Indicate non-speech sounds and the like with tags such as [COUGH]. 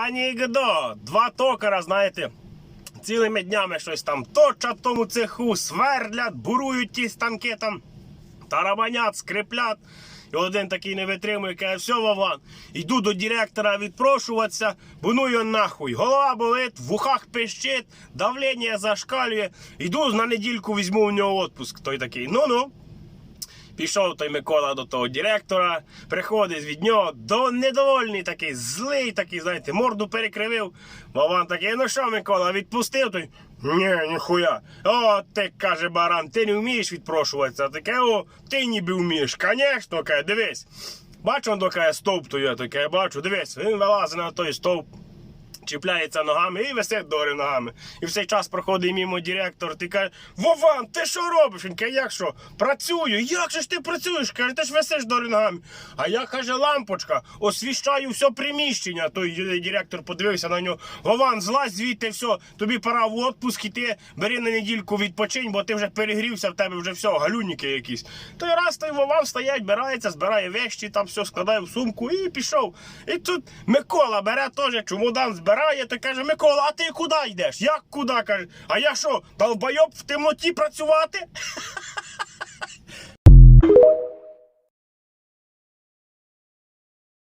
Анікдот. Два токара, знаєте, цілими днями щось там точать тому цеху, свердлять, бурують ті станки там, тарабанять, скриплять. І один такий не витримує, каже, все, Вован, йду до директора відпрошуватися, буну його нахуй. Голова болить, в ухах пищить, давлення зашкалює. Йду на недільку візьму у нього отпуск. Той такий, ну-ну. Пішов той Микола до того директора, приходить від нього до недовольний такий, злий такий, знаєте, морду перекривив. Вован такий, ну що, Микола, відпустив той? Ні, ніхуя. О, ти каже баран, ти не вмієш відпрошуватися. Таке, о, ти ніби вмієш. Конечно, каже, дивись. Бачу, он каже, стовп то є, таке, бачу, дивись, він вилазить на той стовп. Чіпляється ногами і висить догори ногами. І в цей час проходить мимо директор. Ти каже, Вован, ти що робиш? Він каже, як що? Працюю. Як же ж ти працюєш? Каже, ти ж висиш догори ногами. А я каже, лампочка, освіщаю все приміщення. Той директор подивився на нього. Вован, злазь звідти, все, тобі пора в отпуск іти, бери на недільку відпочинь, бо ти вже перегрівся, в тебе вже все, галюніки якісь. Той раз той Вован стоять, бирається, збирає вещі, там все складає в сумку і пішов. І тут Микола бере теж чемодан збирає, то каже, Микола, а ти куди йдеш? Як куди? каже, а я що, долбойоб в темноті працювати? [LAUGHS]